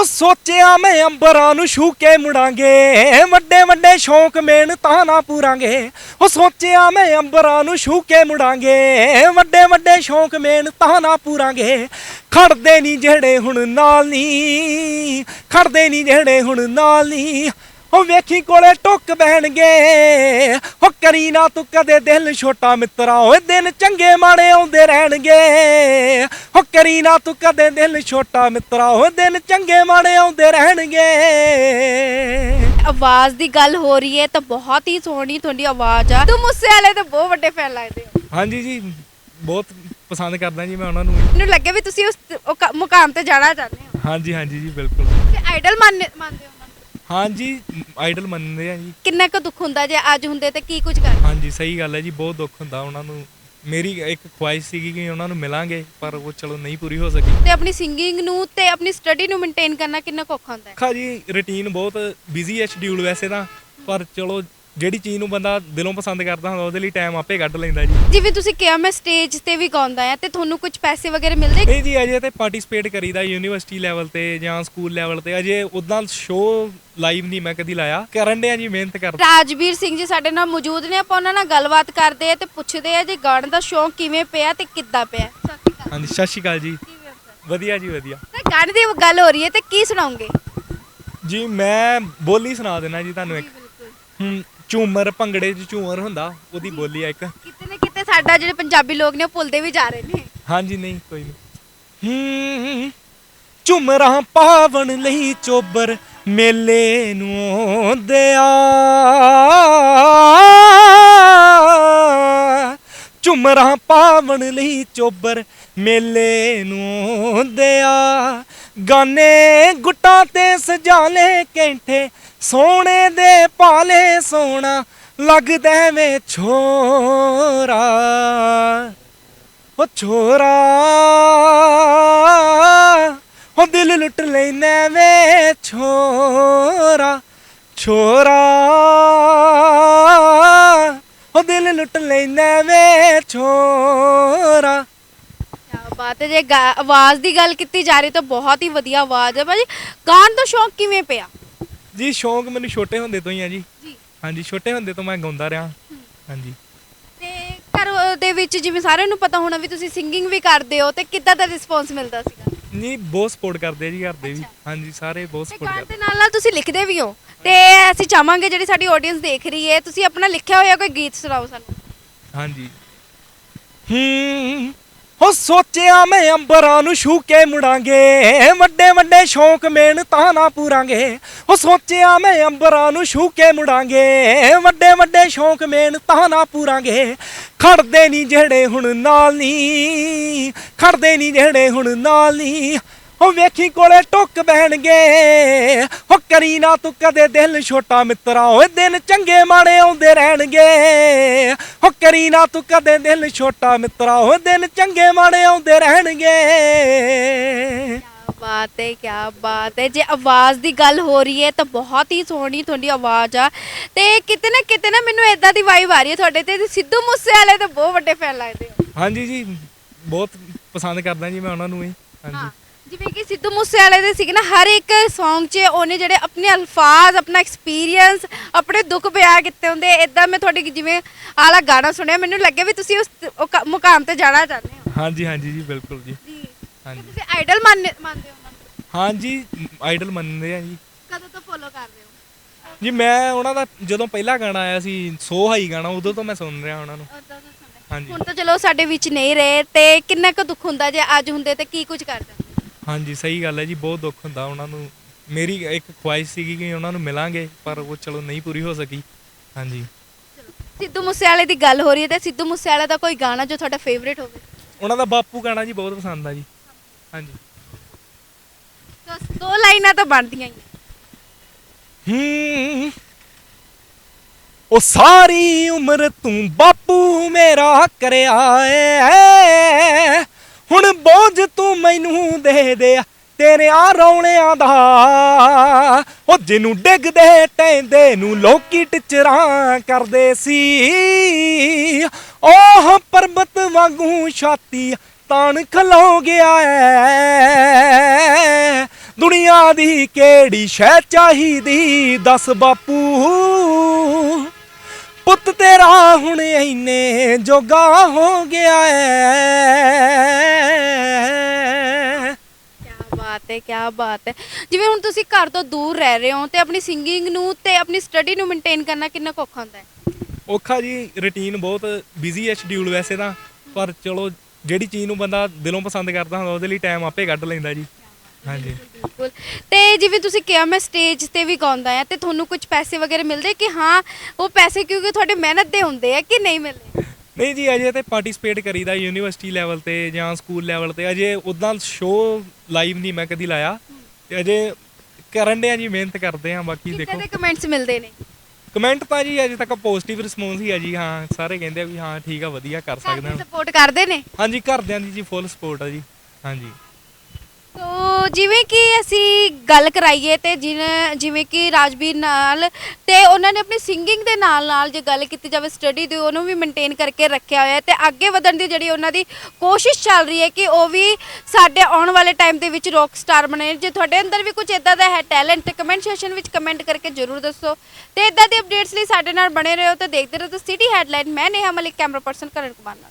ਉਹ ਸੋਚਿਆ ਮੈਂ ਅੰਬਰਾਂ ਨੂੰ ਛੂ ਕੇ ਮੁੜਾਂਗੇ। ਵੱਡੇ ਵੱਡੇ ਸ਼ੌਂਕ ਮਿਹਨਤਾਂ ਨਾ ਪੂਰਾਂਗੇ। ਉਹ ਸੋਚਿਆ ਮੈਂ ਅੰਬਰਾਂ ਨੂੰ ਛੂ ਕੇ ਮੁੜਾਂਗੇ। ਵੱਡੇ ਵੱਡੇ ਸ਼ੌਂਕ ਤਾਂ ਨਾ ਪੂਰਾਂਗੇ। ਖੜਦੇ ਨਹੀਂ ਜਿਹੜੇ ਹੁਣ ਨਾਲ ਨਹੀਂ ਖੜਦੇ ਨਹੀਂ ਜਿਹੜੇ ਹੁਣ ਨਾਲ ਨਹੀਂ ਹੋ ਵੇਖੀ ਕੋਲੇ ਟੁੱਕ ਬਹਿਣਗੇ। ਹੋ ਕਰੀ ਨਾ ਤੂੰ ਕਦੇ ਦਿਲ ਛੋਟਾ ਮਿੱਤਰਾ ਓਏ ਦਿਨ ਚੰਗੇ ਮਾੜੇ ਆਉਂਦੇ ਰਹਿਣਗੇ। ਹੋ ਕਰੀ ਨਾ ਤੂੰ ਕਦੇ ਦਿਲ ਛੋਟਾ ਮਿੱਤਰਾ ਓਏ ਦਿਨ ਚੰਗੇ ਮਾੜੇ ਆਉਂਦੇ ਰਹਿਣਗੇ। ਆਵਾਜ਼ ਦੀ ਗੱਲ ਹੋ ਰਹੀ ਹੈ ਤਾਂ ਬਹੁਤ ਹੀ ਸੋਹਣੀ ਤੁਹਾਡੀ ਆਵਾਜ਼ ਆ। ਤੂੰ ਮੁੱਸੇ ਵਾਲੇ ਤੇ ਬਹੁਤ ਵੱਡੇ ਫੈਨ ਲੱਗਦੇ ਹੋ। ਹਾਂਜੀ ਜੀ ਬਹੁਤ ਪਸੰਦ ਕਰਦਾ ਜੀ ਮੈਂ ਉਹਨਾਂ ਨੂੰ। ਮੈਨੂੰ ਲੱਗੇ ਵੀ ਤੁਸੀਂ ਉਸ ਉਹ ਕ- ਮੁਕਾਮ ਤੇ ਜਾਣਾ ਚਾਹੁੰਦੇ ਹੋ। ਹਾਂਜੀ ਹਾਂਜੀ ਜੀ ਬਿਲਕੁਲ। ਤੇ ਆਈਡਲ ਮੰਨਦੇ ਹੋ? ਹਾਂਜੀ ਆਈਡਲ ਮੰਨਦੇ ਆ ਜੀ। ਕਿੰਨਾ ਕੁ ਦੁੱਖ ਹੁੰਦਾ ਜੇ ਅੱਜ ਹੁੰਦੇ ਤੇ ਕੀ ਕੁਝ ਕਰ ਹਾਂਜੀ ਸਹੀ ਗੱਲ ਹੈ ਜੀ ਬਹੁਤ ਦੁੱਖ ਹੁੰਦਾ ਉਹਨਾਂ ਨੂੰ। ਮੇਰੀ ਇੱਕ ਖੁਆਇਸ਼ ਸੀਗੀ ਕਿ ਉਹਨਾਂ ਨੂੰ ਮਿਲਾਂਗੇ ਪਰ ਉਹ ਚਲੋ ਨਹੀਂ ਪੂਰੀ ਹੋ ਸਕੀ। ਤੇ ਆਪਣੀ ਸਿੰਗਿੰਗ ਨੂੰ ਤੇ ਆਪਣੀ ਸਟੱਡੀ ਨੂੰ ਮੇਨਟੇਨ ਕਰਨਾ ਕਿੰਨਾ ਕੁ ਔਖਾ ਹੁੰਦਾ ਹੈ? ਖਾ ਜੀ ਰੁਟੀਨ ਬਹੁਤ ਬਿਜ਼ੀ ਹੈ ਸ਼ਡਿਊਲ ਵੈਸੇ ਤਾਂ ਪਰ ਚਲੋ ਜਿਹੜੀ ਚੀਜ਼ ਨੂੰ ਬੰਦਾ ਦਿਲੋਂ ਪਸੰਦ ਕਰਦਾ ਹੁੰਦਾ ਉਹਦੇ ਲਈ ਟਾਈਮ ਆਪੇ ਕੱਢ ਲੈਂਦਾ ਜੀ। ਜਿਵੇਂ ਤੁਸੀਂ ਕਿਹਾ ਮੈਂ ਸਟੇਜ ਤੇ ਵੀ ਗਾਉਂਦਾ ਆ ਤੇ ਤੁਹਾਨੂੰ ਕੁਝ ਪੈਸੇ ਵਗੈਰਾ ਮਿਲਦੇ? ਨਹੀਂ ਜੀ ਅਜੇ ਤੇ ਪਾਰਟਿਸਿਪੇਟ ਕਰੀਦਾ ਯੂਨੀਵਰਸਿਟੀ ਲੈਵਲ ਤੇ ਜਾਂ ਸਕੂਲ ਲੈਵਲ ਤੇ। ਅਜੇ ਉਦਾਂ ਸ਼ੋਅ ਲਾਈਵ ਨਹੀਂ ਮੈਂ ਕਦੀ ਲਾਇਆ। ਕਰਨ ਡਿਆ ਜੀ ਮਿਹਨਤ ਕਰਦਾ। ਰਾਜਵੀਰ ਸਿੰਘ ਜੀ ਸਾਡੇ ਨਾਲ ਮੌਜੂਦ ਨੇ ਆਪਾਂ ਉਹਨਾਂ ਨਾਲ ਗੱਲਬਾਤ ਕਰਦੇ ਆ ਤੇ ਪੁੱਛਦੇ ਆ ਜੀ ਗਾਣ ਦਾ ਸ਼ੌਂਕ ਕਿਵੇਂ ਪਿਆ ਤੇ ਕਿੱਦਾਂ ਪਿਆ? ਸਤਿ ਸ਼੍ਰੀ ਅਕਾਲ ਹਾਂਜੀ ਸਤਿ ਸ਼੍ਰੀ ਅਕਾਲ ਜੀ। ਕਿਵੇਂ ਹੋ ਸਰ? ਵਧੀਆ ਜੀ ਵਧੀਆ। ਤਾਂ ਗਾਣੇ ਦੀ ਗੱਲ ਹੋ ਰਹੀ ਹੈ ਤੇ ਕੀ ਸੁਣਾਉਂਗੇ ਜੀ ਮੈਂ ਬੋਲੀ ਸੁਣਾ ਦੇਣਾ ਜੀ ਤੁਹਾਨੂੰ ਇੱਕ। ਹੂੰ ਝੂਮਰ ਭੰਗੜੇ 'ਚ ਝੂਮਰ ਹੁੰਦਾ ਉਹਦੀ ਬੋਲੀ ਆ ਇੱਕ। ਕਿਤੇ ਨਾ ਕਿਤੇ ਸਾਡਾ ਜਿਹੜੇ ਪੰਜਾਬੀ ਲੋਕ ਨੇ ਉਹ ਭੁੱਲਦੇ ਵੀ ਜਾ ਰਹੇ ਨੇ। ਹਾਂਜੀ ਨਹੀਂ ਕੋਈ ਨਹੀਂ। ਹੂੰ ਝੁਮਰਾਂ ਪਾਵਣ ਲਈ ਚੋਬਰ ਮੇਲੇ ਨੂੰ ਦਿਆ ਝੁਮਰਾਂ ਪਾਵਣ ਲਈ ਚੋਬਰ ਮੇਲੇ ਨੂੰ ਦਿਆ ਗਾਨੇ ਗੁੱਟਾਂ ਤੇ ਸਜਾਲੇ ਕੈਂਠੇ ਸੋਨੇ ਦੇ ਪਾਲੇ ਸੋਨਾ ਲੱਗਦਾ ਵੇ ਛੋਰਾ। ਉਹ ਛੋਰਾ ਓ ਦਿਲ ਲੁੱਟ ਲੈਨੇ ਵੇ ਛੋਰਾ। ਛੋਰਾ ਓ ਦਿਲ ਲੁੱਟ ਲੈਨੇ ਵੇ ਛੋਰਾ। ਬਾਤ ਹੈ, ਜੇ ਗਾ- ਆਵਾਜ਼ ਦੀ ਗੱਲ ਕੀਤੀ ਜਾ ਰਹੀ ਤਾਂ ਬਹੁਤ ਹੀ ਵਧੀਆ ਆਵਾਜ਼ ਹੈ। ਭਾਜੀ, ਗਾਣ ਦਾ ਸ਼ੌਂਕ ਕਿਵੇਂ ਪਿਆ? ਜੀ ਸ਼ੌਂਕ ਮੈਨੂੰ ਛੋਟੇ ਹੁੰਦੇ ਤੋਂ ਹੀ ਆ ਜੀ। ਜੀ। ਹਾਂਜੀ ਛੋਟੇ ਹੁੰਦੇ ਤੋਂ ਮੈਂ ਗਾਉਂਦਾ ਰਿਹਾ। ਹਾਂਜੀ। ਤੇ ਘਰ ਦੇ ਵਿੱਚ ਜਿਵੇਂ ਸਾਰਿਆਂ ਨੂੰ ਪਤਾ ਹੋਣਾ ਵੀ ਤੁਸੀਂ ਸਿੰਗਿੰਗ ਵੀ ਕਰਦੇ ਹੋ ਤੇ ਕਿੱਦਾਂ ਦਾ ਰਿਸਪੌਂਸ ਮਿਲਦਾ ਸੀਗਾ? ਨਹੀਂ ਬਹੁਤ ਸਪੋਰਟ ਕਰਦੇ ਆ ਜੀ ਘਰ ਦੇ ਵੀ। ਹਾਂਜੀ ਸਾਰੇ ਬਹੁਤ ਤੇ ਸਪੋਰਟ ਗਾਣ ਕਰਦੇ ਦੇ ਨਾਲ ਨਾਲ ਤੁਸੀਂ ਲਿਖਦੇ ਵੀ ਹੋ। ਤੇ ਅਸੀਂ ਚਾਹਾਂਗੇ ਜਿਹੜੀ ਸਾਡੀ ਆਡੀਅנס ਦੇਖ ਰਹੀ ਹੈ ਤੁਸੀਂ ਆਪਣਾ ਲਿਖਿਆ ਹੋਇਆ ਕੋਈ ਗੀਤ ਸੁਣਾਓ ਸਾਨੂੰ। ਹਾਂਜੀ। ਹੂੰ ਹੋ ਸੋਚਿਆ ਮੈਂ ਅੰਬਰਾਂ ਨੂੰ ਛੂ ਕੇ ਮੁੜਾਂਗੇ। ਵੱਡੇ ਵੱਡੇ ਸ਼ੌਂਕ ਮਿਹਨਤਾਂ ਨਾ ਪੂਰਾਂਗੇ। ਉਹ ਸੋਚਿਆ ਮੈਂ ਅੰਬਰਾਂ ਨੂੰ ਛੂ ਕੇ ਮੁੜਾਂਗੇ। ਵੱਡੇ ਵੱਡੇ ਸ਼ੌਂਕ ਮੇਨ ਤਾਂ ਨਾ ਪੂਰਾਂਗੇ। ਖੜਦੇ ਨਹੀਂ ਜਿਹੜੇ ਹੁਣ ਨਾਲ ਨਹੀਂ ਖੜਦੇ ਨਹੀਂ ਜਿਹੜੇ ਹੁਣ ਨਾਲ ਨਹੀਂ ਹੋ ਵੇਖੀ ਕੋਲੇ ਟੁੱਕ ਬਹਿਣਗੇ। ਹੋ ਕਰੀ ਨਾ ਤੂੰ ਕਦੇ ਦਿਲ ਛੋਟਾ ਮਿੱਤਰਾ। ਓਏ ਦਿਨ ਚੰਗੇ ਮਾੜੇ ਆਉਂਦੇ ਰਹਿਣਗੇ। ਹੋ ਕਰੀ ਨਾ ਤੂੰ ਕਦੇ ਦਿਲ ਛੋਟਾ ਮਿੱਤਰਾ। ਓਏ ਦਿਨ ਚੰਗੇ ਮਾੜੇ ਆਉਂਦੇ ਰਹਿਣਗੇ। ਬਾਤ ਹੈ ਕਿਆ ਬਾਤ ਹੈ ਜੇ ਆਵਾਜ਼ ਦੀ ਗੱਲ ਹੋ ਰਹੀ ਹੈ ਤਾਂ ਬਹੁਤ ਹੀ ਸੋਹਣੀ ਤੁਹਾਡੀ ਆਵਾਜ਼ ਆ ਤੇ ਕਿਤੇ ਨਾ ਕਿਤੇ ਨਾ ਮੈਨੂੰ ਇਦਾਂ ਦੀ ਵਾਈਬ ਆ ਰਹੀ ਹੈ ਤੁਹਾਡੇ ਤੇ ਸਿੱਧੂ ਮੂਸੇ ਵਾਲੇ ਤੇ ਬਹੁਤ ਵੱਡੇ ਫੈਨ ਲੱਗਦੇ ਹੋ ਹਾਂਜੀ ਜੀ ਬਹੁਤ ਪਸੰਦ ਕਰਦਾ ਜੀ ਮੈਂ ਉਹਨਾਂ ਨੂੰ ਵੀ ਹਾਂਜੀ ਹਾਂ ਜਿਵੇਂ ਕਿ ਸਿੱਧੂ ਮੂਸੇ ਵਾਲੇ ਦੇ ਸੀਗੇ ਨਾ ਹਰ ਇੱਕ Song 'ਚ ਉਹਨੇ ਜਿਹੜੇ ਆਪਣੇ ਅਲਫਾਜ਼ ਆਪਣਾ ਐਕਸਪੀਰੀਅੰਸ ਆਪਣੇ ਦੁੱਖ ਬਿਆਨ ਕੀਤੇ ਹੁੰਦੇ ਇਦਾਂ ਮੈਂ ਤੁਹਾਡੀ ਜਿਵੇਂ ਆਲਾ ਗਾਣਾ ਸੁਣਿਆ ਮੈਨੂੰ ਲੱਗੇ ਵੀ ਤੁਸੀਂ ਉਸ ਉਹ ਕ- ਮੁਕਾਮ ਤੇ ਜਾਣਾ ਚਾਹੁੰਦੇ ਹੋ ਹਾਂਜੀ ਹਾਂਜੀ ਜੀ ਬਿਲਕੁਲ ਜੀ ਜੀ ਹਾਂਜੀ। ਤੁਸੀਂ ਆਈਡਲ ਮੰਨਦੇ ਮੰਨਦੇ ਹੋ ਉਹਨਾਂ ਨੂੰ? ਹਾਂਜੀ ਆਈਡਲ ਮੰਨਦੇ ਆ ਜੀ। ਕਦੋਂ ਤੋਂ ਫੋਲੋ ਕਰਦੇ ਹੋ? ਜੀ ਮੈਂ ਉਹਨਾਂ ਦਾ ਜਦੋਂ ਪਹਿਲਾ ਗਾਣਾ ਆਇਆ ਸੀ ਸੋ ਹਾਈ ਗਾਣਾ ਉਦੋਂ ਤੋਂ ਮੈਂ ਸੁਣ ਰਿਹਾ ਉਹਨਾਂ ਨੂੰ। ਉਦੋਂ ਤੋਂ ਸੁਣਦੇ ਹਾਂਜੀ। ਹੁਣ ਤਾਂ ਚਲੋ ਸਾਡੇ ਵਿੱਚ ਨਹੀਂ ਰਹੇ ਤੇ ਕਿੰਨਾ ਕੁ ਦੁੱਖ ਹੁੰਦਾ ਜੇ ਅੱਜ ਹੁੰਦੇ ਤੇ ਕੀ ਕੁਝ ਕਰਦੇ? ਹਾਂਜੀ ਸਹੀ ਗੱਲ ਹੈ ਜੀ ਬਹੁਤ ਦੁੱਖ ਹੁੰਦਾ ਉਹਨਾਂ ਨੂੰ। ਮੇਰੀ ਇੱਕ ਖੁਆਇਸ਼ ਸੀਗੀ ਕਿ ਉਹਨਾਂ ਨੂੰ ਮਿਲਾਂਗੇ ਪਰ ਉਹ ਚਲੋ ਨਹੀਂ ਪੂਰੀ ਹੋ ਸਕੀ। ਹਾਂਜੀ। ਸਿੱਧੂ ਮੂਸੇਵਾਲੇ ਦੀ ਗੱਲ ਹੋ ਰਹੀ ਹੈ ਤੇ ਸਿੱਧੂ ਮੂਸੇਵਾਲੇ ਦਾ ਕੋਈ ਗਾਣਾ ਜੋ ਤੁਹਾਡਾ ਫੇਵਰੇਟ ਹੋਵੇ? ਉਹਨਾਂ ਦਾ ਬਾਪੂ ਗਾਣਾ ਜੀ ਬਹੁਤ ਪਸੰਦ ਆ ਜੀ। ਹਾਂਜੀ। ਦੋ ਲਾਈਨਾਂ ਤਾਂ ਬਣਦੀਆਂ ਹੀ। ਹੂੰ। ਉਹ ਸਾਰੀ ਉਮਰ ਤੂੰ ਬਾਪੂ ਮੇਰਾ ਕਰਿਆ ਏ। ਹੁਣ ਬੋਝ ਤੂੰ ਮੈਨੂੰ ਦੇ ਦੇ ਤੇਰੇ ਆ ਰੌਣਿਆਂ ਦਾ। ਉਹ ਜਿਹਨੂੰ ਡਿੱਗਦੇ ਟੈਂਦੇ ਨੂੰ ਲੋਕੀ ਟਿਚਰਾਂ ਕਰਦੇ ਸੀ। ਉਹ ਪਰਬਤ ਵਾਂਗੂ ਛਾਤੀ ਤਾਣ ਖਲੋ ਗਿਆ ਏ ਦੁਨੀਆ ਦੀ ਕਿਹੜੀ ਸ਼ੈ ਚਾਹੀਦੀ? ਦੱਸ ਬਾਪੂ। ਪੁੱਤ ਤੇਰਾ ਹੁਣ ਇੰਨੇ ਜੋਗਾ ਹੋ ਗਿਆ ਐ ਕੀ ਬਾਤ ਹੈ ਬਾਤ ਹੈ ਜਿਵੇਂ ਹੁਣ ਤੁਸੀਂ ਘਰ ਤੋਂ ਦੂਰ ਰਹਿ ਰਹੇ ਹੋ ਤੇ ਆਪਣੀ ਸਿੰਗਿੰਗ ਨੂੰ ਤੇ ਆਪਣੀ ਸਟੱਡੀ ਨੂੰ ਮੇਨਟੇਨ ਕਰਨਾ ਕਿੰਨਾ ਔਖਾ ਹੁੰਦਾ ਹੈ ਔਖਾ ਜੀ ਰੁਟੀਨ ਬਹੁਤ ਬਿਜ਼ੀ ਹੈ ਸ਼ਡਿਊਲ ਵੈਸੇ ਤਾਂ ਪਰ ਚਲੋ ਜਿਹੜੀ ਚੀਜ਼ ਨੂੰ ਬੰਦਾ ਦਿਲੋਂ ਪਸੰਦ ਕਰਦਾ ਹੁੰਦਾ ਉਹਦੇ ਲਈ ਟਾਈਮ ਆਪੇ ਕੱਢ ਲੈਂਦਾ ਜੀ। ਹਾਂਜੀ। ਬਿਲਕੁਲ। ਤੇ ਜਿਵੇਂ ਤੁਸੀਂ ਕਿਹਾ ਮੈਂ ਸਟੇਜ ਤੇ ਵੀ ਗਾਉਂਦਾ ਆ ਤੇ ਤੁਹਾਨੂੰ ਕੁਝ ਪੈਸੇ ਵਗੈਰੇ ਮਿਲਦੇ ਕਿ ਹਾਂ ਉਹ ਪੈਸੇ ਕਿਉਂਕਿ ਤੁਹਾਡੇ ਮਿਹਨਤ ਦੇ ਹੁੰਦੇ ਆ ਕਿ ਨਹੀਂ ਮਿਲਦੇ? ਨਹੀਂ ਜੀ ਅਜੇ ਤੇ ਪਾਰਟਿਸਿਪੇਟ ਕਰੀਦਾ ਯੂਨੀਵਰਸਿਟੀ ਲੈਵਲ ਤੇ ਜਾਂ ਸਕੂਲ ਲੈਵਲ ਤੇ। ਅਜੇ ਉਦਾਂ ਸ਼ੋਅ ਲਾਈਵ ਨਹੀਂ ਮੈਂ ਕਦੀ ਲਾਇਆ। ਤੇ ਅਜੇ ਕਰਨ ਦੇ ਆ ਜੀ ਮਿਹਨਤ ਕਰਦੇ ਆ ਬਾਕੀ ਕਿੰਨੇ ਦੇਖੋ। ਦੇ ਕਮੈਂਟਸ ਮਿਲਦੇ ਨੇ? ਕਮੈਂਟ ਤਾਂ ਜੀ ਅਜੇ ਤੱਕ ਪੋਜ਼ਿਟਿਵ ਰਿਸਪੌਂਸ ਹੀ ਆ ਜੀ ਹਾਂ ਸਾਰੇ ਕਹਿੰਦੇ ਆ ਵੀ ਹਾਂ ਠੀਕ ਆ ਵਧੀਆ ਕਰ ਸਕਦੇ ਸਪੋਰਟ ਕਰਦੇ ਨੇ? ਹਾਂਜੀ ਘਰਦਿਆਂ ਦੀ ਜੀ ਫੁੱਲ ਸਪੋਰਟ ਆ ਜੀ ਹਾਂਜੀ। ਤੋ ਜਿਵੇਂ ਕਿ ਅਸੀਂ ਗੱਲ ਕਰਾਈਏ ਤੇ ਜਿਨ- ਜਿਵੇਂ ਕਿ ਰਾਜਵੀਰ ਨਾਲ ਤੇ ਉਹਨਾਂ ਨੇ ਆਪਣੀ ਸਿੰਗਿੰਗ ਦੇ ਨਾਲ ਨਾਲ ਜੇ ਗੱਲ ਕੀਤੀ ਜਾਵੇ ਸਟੱਡੀ ਦੀ, ਉਹਨੂੰ ਵੀ ਮੇਨਟੇਨ ਕਰਕੇ ਰੱਖਿਆ ਹੋਇਆ ਹੈ ਤੇ ਅੱਗੇ ਵਧਣ ਦੀ ਜਿਹੜੀ ਉਹਨਾਂ ਦੀ ਕੋਸ਼ਿਸ਼ ਚੱਲ ਰਹੀ ਹੈ ਕਿ ਉਹ ਵੀ ਸਾਡੇ ਆਉਣ ਵਾਲੇ ਟਾਈਮ ਦੇ ਵਿੱਚ ਰੌਕ ਸਟਾਰ ਬਣੇ। ਜੇ ਤੁਹਾਡੇ ਅੰਦਰ ਵੀ ਕੁਝ ਇਦਾਂ ਦਾ ਹੈ ਟੈਲੈਂਟ ਤੇ ਕਮੈਂਟ ਸੈਸ਼ਨ ਵਿੱਚ ਕਮੈਂਟ ਕਰਕੇ ਜਰੂਰ ਦੱਸੋ। ਤੇ ਇਦਾਂ ਦੇ ਅਪਡੇਟਸ ਲਈ ਸਾਡੇ ਨਾਲ ਬਣੇ ਰਹੋ ਤੇ ਦੇਖਦੇ ਰਹੋ ਸਿਟੀ ਹੈਡਲਾਈਨ ਮੈਂ ਨੇਹਾ ਮਲਿਕ ਕੈਮਰਾ ਪਰਸਨ ਕਰਨ ਕੁਮਾਰ ਨਾਲ।